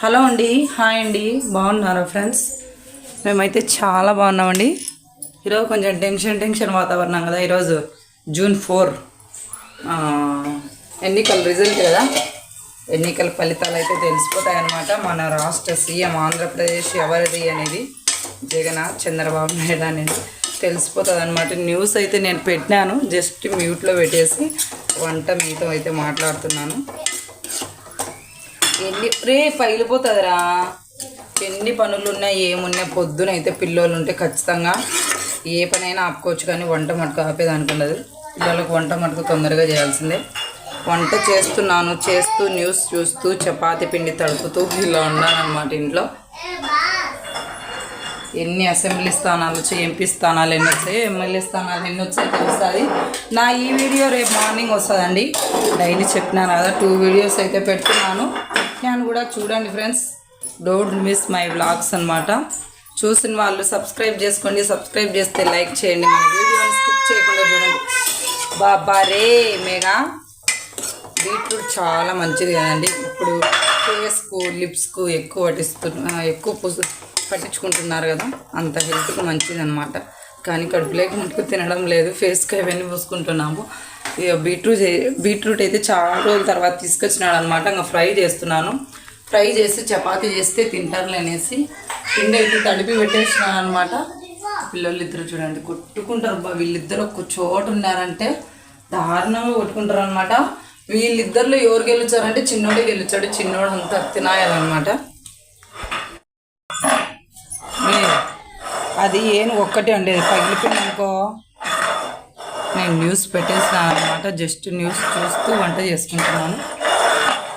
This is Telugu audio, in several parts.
హలో అండి. హాయ్ అండి. బాగున్నారా ఫ్రెండ్స్? మేమైతే చాలా బాగున్నామండి. ఈరోజు కొంచెం టెన్షన్ టెన్షన్ వాతావరణం కదా. ఈరోజు జూన్ ఫోర్. ఎన్నికల రిజల్ట్ కదా. ఎన్నికల ఫలితాలు అయితే తెలిసిపోతాయన్నమాట. మన రాష్ట్ర సీఎం ఆంధ్రప్రదేశ్ ఎవరిది అనేది జగన్ చంద్రబాబు నాయుడు అనేది తెలిసిపోతుంది అనమాట న్యూస్ అయితే నేను పెట్టినాను. జస్ట్ మ్యూట్లో పెట్టేసి వంట మీతో అయితే మాట్లాడుతున్నాను. ఎన్ని రే పగిలిపోతుందిరా. ఎన్ని పనులు ఉన్నాయి ఏమున్నాయి? పొద్దున అయితే పిల్లోళ్ళు ఉంటే ఖచ్చితంగా ఏ పనైనా ఆపుకోవచ్చు కానీ వంట మటుకు ఆపేదానికి ఉండదు. పిల్లలకు వంట మటుకు తొందరగా చేయాల్సిందే. వంట చేస్తున్నాను చేస్తూ న్యూస్ చూస్తూ చపాతి పిండి తడుపుతూ ఇలా ఉన్నానమాట ఇంట్లో. ఎన్ని అసెంబ్లీ స్థానాలు వచ్చాయి ఎంపీ స్థానాలు ఎన్ని వచ్చాయి ఎమ్మెల్యే స్థానాలు ఎన్ని వచ్చాయి తెలుస్తుంది. నా ఈ వీడియో రేపు మార్నింగ్ వస్తుందండి. డైలీ చెప్పినాను కదా టూ వీడియోస్ అయితే పెడుతున్నాను. నేను కూడా చూడండి friends. Don't miss my vlogs అన్నమాట. చూసిన వాళ్ళు సబ్స్క్రైబ్ చేసుకోండి. సబ్స్క్రైబ్ చేస్తే లైక్ చేయండి. మన వీడియోని స్కిప్ చేయకుండా చూడండి. బాబా రే మేఘా. బీట్రూట్ చాలా మంచిది కదండి. ఇప్పుడు ఫేస్కు లిప్స్కు ఎక్కువ పట్టిస్తున్నా ఎక్కువ పుసు పట్టించుకుంటున్నారు కదా. అంత హెల్త్కి మంచిది అనమాట కానీ కడుపులోకి మటుకు తినడం లేదు. ఫేస్కి అవన్నీ పూసుకుంటున్నాము. ఇక బీట్రూట్ బీట్రూట్ అయితే చాలా రోజుల తర్వాత తీసుకొచ్చినాడు అనమాట ఇంకా ఫ్రై చేస్తున్నాను. ఫ్రై చేసి చపాతీ చేస్తే తింటారులే అనేసి పిండి అయితే తడిపి పెట్టేసినాను అనమాట పిల్లలు ఇద్దరు చూడండి కొట్టుకుంటారు బా వీళ్ళిద్దరు ఒక చోట ఉన్నారంటే దారుణంగా కొట్టుకుంటారు అనమాట వీళ్ళిద్దరిలో ఎవరు గెలిచారంటే చిన్నోడే గెలిచాడు. చిన్నోడు అంతా తినాయాలన్నమాట అది ఏం ఒక్కటే అండి అది పగిలిపోయింది అనుకో నేను న్యూస్ పెట్టేసినాను అనమాట జస్ట్ న్యూస్ చూస్తూ వంట చేసుకుంటున్నాను.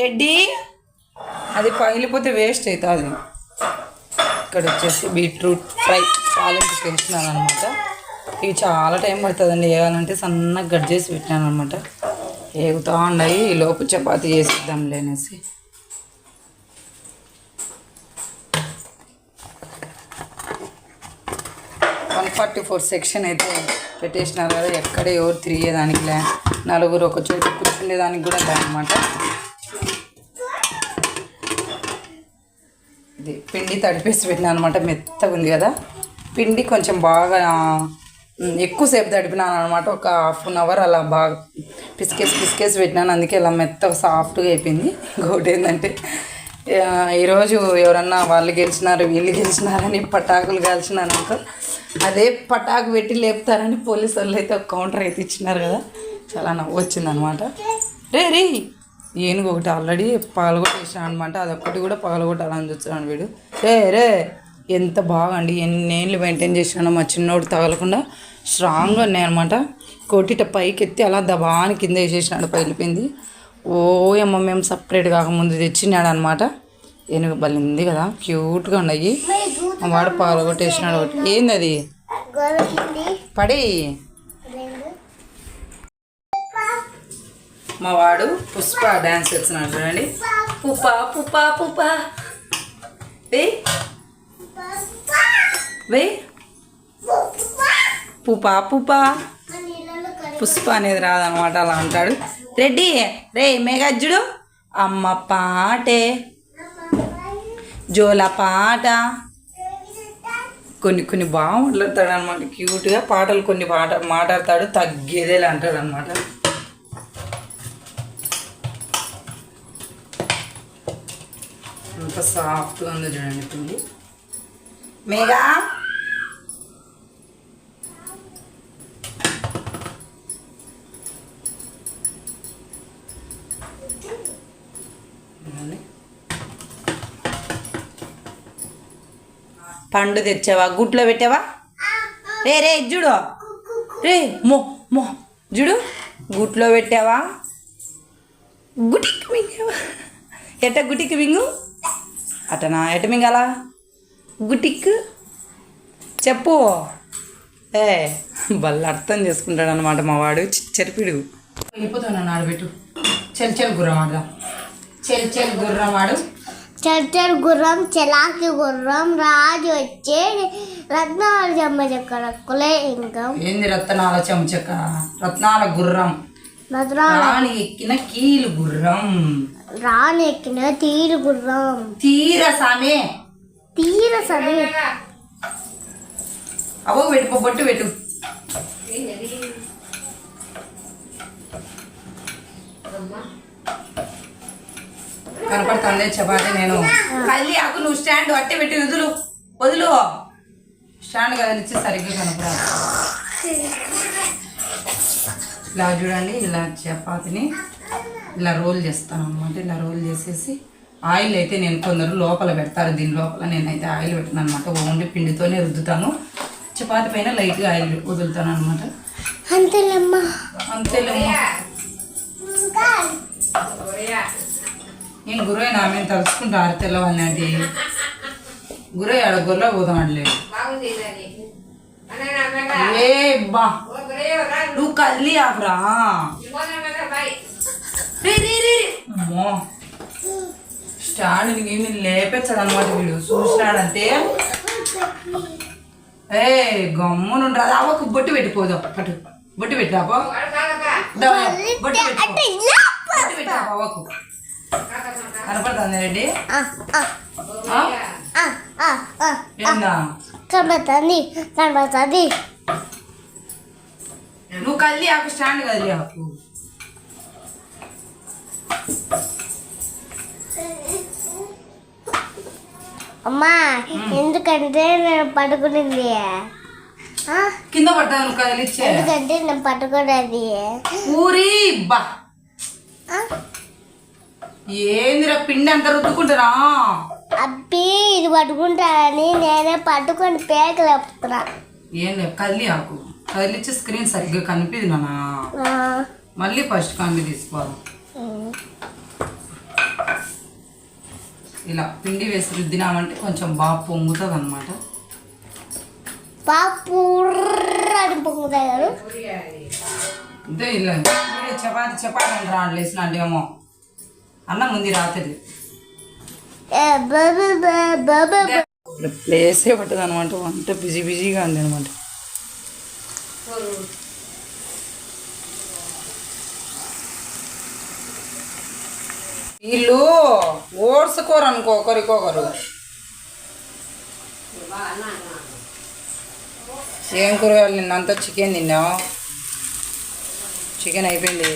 రెడ్డి అది పగిలిపోతే వేస్ట్ అవుతుంది ఇక్కడ వచ్చేసి బీట్రూట్ ఫ్రై తాలింపుకి వేసినాను అనమాట ఇవి చాలా టైం పడుతుందండి. వేయాలంటే సన్నగా కట్ చేసి పెట్టినాను అనమాట ఏగుతూ ఉన్నాయి. లోపు చపాతీ చేసిద్దాంలే అనేసి. ఫార్టీ ఫోర్ సెక్షన్ అయితే పెట్టేసినారు కదా ఎక్కడ ఎవరు తిరిగేదానికి లే. నలుగురు ఒక చోట కూర్చుండేదానికి కూడా లేదనమాట ఇది పిండి తడిపేసి పెట్టినాను అనమాట మెత్తగా ఉంది కదా. పిండి కొంచెం బాగా ఎక్కువసేపు తడిపినాను అనమాట ఒక హాఫ్ అన్ అవర్ అలా బాగా పిసికేసి పిసికేసి పెట్టినాను. అందుకే ఇలా మెత్తగా సాఫ్ట్గా అయిపోయింది. ఇంకోటి ఏంటంటే ఈరోజు ఎవరన్నా వాళ్ళు గెలిచినారు వీళ్ళు గెలిచినారని పటాకులు కాల్చినారు అనుకో అదే పటాకు పెట్టి లేపుతారని పోలీసు వాళ్ళు అయితే ఒక కౌంటర్ అయితే ఇచ్చినారు కదా. చాలా నవ్వు వచ్చిందనమాట రే రే ఏనుగు ఒకటి ఆల్రెడీ పగలగొట్టేసాను అనమాట అదొక్కటి కూడా పగలగొట్టాలని చూస్తున్నాను వీడు. రే రే ఎంత బాగా అండి ఎన్ని మెయింటైన్ చేసినానో మా చిన్నోడు తగలకుండా స్ట్రాంగ్గా ఉన్నాయి అనమాట కొట్టిట పైకి ఎత్తి అలా దబాని కింద వేసేసినాడు పగిలిపోయింది. ఓ అమ్మ మేము సపరేట్ కాకముందు తెచ్చినాడు అనమాట ఏనుగు బలింది కదా క్యూట్గా ఉన్నాయి. మా వాడు పగలగొట్టేసినాడు ఒకటి. ఏంది అది పడి మా వాడు పుష్ప డ్యాన్స్ వచ్చినాడు చూడండి. పుప్ప పుప్ప పుప్ప. వే వే పుపా పుష్ప అనేది రాదనమాట అలా అంటాడు. రెడ్డి రే మేఘజ్జుడు అమ్మ పాటే. జోల పాట. కొన్ని కొన్ని బాగుంటాడు అనమాట క్యూట్గా పాటలు కొన్ని పాట మాట్లాడతాడు తగ్గేదేలా అంటాడు అనమాట అంత సాఫ్ట్గా ఉంది చూడండి పిండి మేఘా. పండు తెచ్చావా? గుట్లో పెట్టావా? రే రే చూడు. రే మో మో చూడు. గుట్లో పెట్టావా? గుటికి మింగావా? ఎట గుటికి మింగు? అటనా ఎట మింగాలా? గుటిక్ చెప్పు. ఏ బల్ల అర్థం చేసుకుంటాడు అనమాట మా వాడు. చెరిపిడు వెళ్ళిపోతాను ఆడబెట్టు చెల్ చెల్ గుర్రం ఆడదాం చెల్ చెల్ గుర్రం ఆడు చర్చర్ గుర్రం చెలాకి గుర్రం రాజు వచ్చే రత్నాల జమ్మ చక్కర కులే ఇంకా. ఏంది రత్నాల చెంచక రత్నాల గుర్రం. రత్నాలు రాణి ఎక్కిన కీలు గుర్రం. రాని ఎక్కిన తీరు గుర్రం. తీర సామే తీర సరే అవో పెట్టు. బొట్టు పెట్టు కనపడుతుంది చపాతి నేను. కల్లి ఆకు నువ్వు స్టాండ్ అట్టే పెట్టి వదులు వదులు. స్టాండ్ కదిలిచ్చి సరిగ్గా కనపడాలి. ఇలా చూడండి ఇలా చపాతిని ఇలా రోల్ చేస్తాను అనమాట ఇలా రోల్ చేసేసి ఆయిల్ అయితే నేను కొందరు లోపల పెడతారు. దీని లోపల నేనైతే ఆయిల్ పెట్టను అనమాట ఓన్లీ పిండితోనే రుద్దుతాను. చపాతి పైన లైట్గా ఆయిల్ వదులుతాను అనమాట అంతేలమ్మా. అంతేలేమ్మా. నేను గురయ్య నా మీద తలుచుకుంటా ఆరు తెల్లవాడిని అంటే గురయ్య ఆడ గొర్రె పోదాం ఏ బా. నువ్వు కల్లి ఆకురా రే, రే, రే. అమ్మో. స్టాండ్ ఏమి లేపెచ్చాడు అనమాట వీడు. చూసినాడంటే. ఏ గమ్మునుండ్రా అది అవ్వకు బొట్టు పెట్టిపోదాం అటు. బొట్టు పెట్టి రాపో దా, బొట్టు పెట్టుకో. బొట్టు పెట్టి రాపో కనపడుతుంది రెడ్డి కనబడుతుంది కనబడుతుంది. నువ్వు కల్లి ఆకు స్టాండ్ కదిలి ఆకు. అమ్మా ఎందుకంటే నేను పట్టుకునింది ఆ? కింద పడతాను కదిలిచ్చే. ఎందుకంటే నేను పట్టుకున్నది ఊరి బా? ఏందిరా పిండి అంత రుద్దుకుంటారా అబ్బి ఇది పట్టుకుంటానని నేనే పట్టుకొని పేకలేపుతున్నా ఏం లేదు కదిలి ఆకు. కదిలిచ్చి స్క్రీన్ సరిగ్గా కనిపిది నాన్న. ఆ. మళ్ళీ ఫస్ట్ కండి తీసుకోవాలి. ఇలా పిండి వేసి రుద్దినామంటే కొంచెం బాగా పొంగుతుంది అనమాట పొంగుతాయి ఇలా. చపాతి చపాతి అని రాండి లేచినాంటి ఏమో అన్నం ఉంది రాత్రి ప్లేసే పట్టదు అనమాట వంట బిజీ బిజీగా ఉంది అనమాట వీళ్ళు ఓడ్సుకోరు అనుకో ఒకరికొకరు. ఏం కూరగాయలు నిన్నంతా చికెన్ తిన్నావు? చికెన్ అయిపోయింది.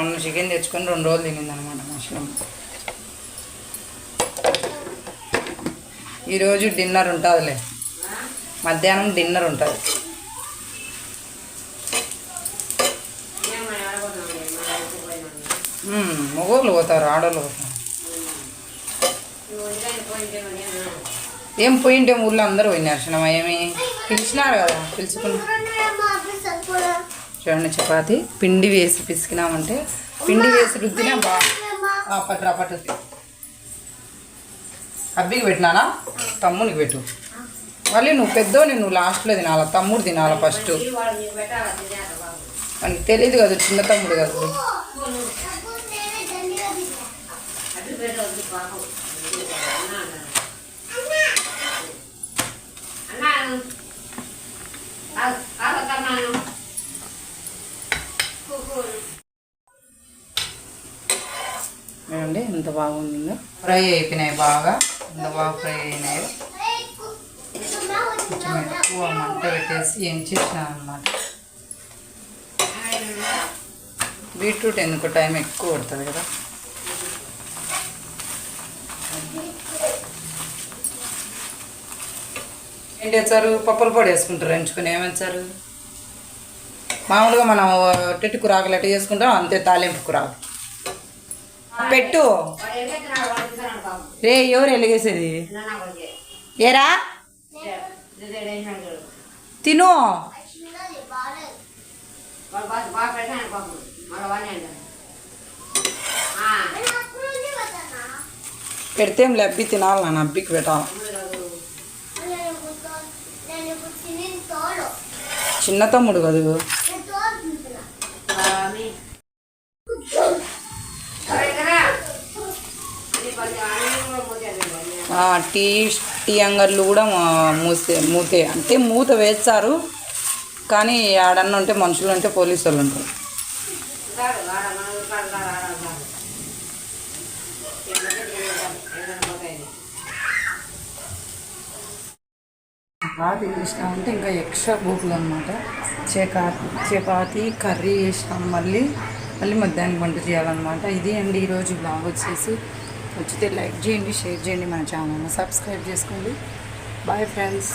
మొన్న చికెన్ తెచ్చుకొని రెండు రోజులు తినింది అనమాట మష్రూమ్ ఈరోజు డిన్నర్ ఉంటుందిలే. మధ్యాహ్నం డిన్నర్ ఉంటుంది. మగోళ్ళు పోతారు ఆడోళ్ళు పోతారు. ఏం పోయింటే ఊళ్ళో అందరూ పోయినారు చిన్నమ్మ ఏమి? పిలిచినారు కదా పిలుచుకుని. చూడండి చపాతి. పిండి వేసి పిసికినామంటే పిండి వేసి రుద్దినా బాగా పట్టు పట్టు. అబ్బికి పెట్టినానా? తమ్మునికి పెట్టు. మళ్ళీ నువ్వు పెద్దోని నువ్వు లాస్ట్లో తినాలా? తమ్ముడు తినాలా ఫస్ట్? మనకి తెలియదు కదా చిన్న తమ్ముడు కదా. ఎంత బాగుందో. ఫ్రై అయిపోయినాయి బాగా. ఎంత బాగా ఫ్రై అయినాయి. కొంచెం ఎక్కువ మంట పెట్టేసి ఏం చేసినా అనమాట బీట్రూట్ ఎందుకు టైం ఎక్కువ పడుతుంది కదా. ఏంటి వచ్చారు పప్పుల పొడి వేసుకుంటారు ఎంచుకుని ఏమంచారు మామూలుగా మనం టెట్టు కురాకులు ఎట్ట చేసుకుంటాం అంతే తాలింపు కురాకు పెట్టు. రే ఎవరు ఎలిగేసేది? ఏరా? తిను. పెడితే ఏం లబ్బి తినాలి నాన్న అబ్బికి పెట్టాలి. చిన్న తమ్ముడు కదా? టీ టీ అంగర్లు కూడా మూసే మూతే. అంటే మూత వేస్తారు కానీ ఆడన్న ఉంటే మనుషులు ఉంటే పోలీసు వాళ్ళు ఉంటారు. బాగా చేసినామంటే ఇంకా ఎక్స్ట్రా బూట్లు అనమాట చపాతి చపాతి కర్రీ చేసినాం మళ్ళీ. మళ్ళీ మధ్యాహ్నం వంట చేయాలన్నమాట. ఇది అండి ఈరోజు బ్లాగ్ వచ్చేసి. వచ్చితే లైక్ చేయండి షేర్ చేయండి మన ఛానల్ని. సబ్స్క్రైబ్ చేసుకోండి. Bye friends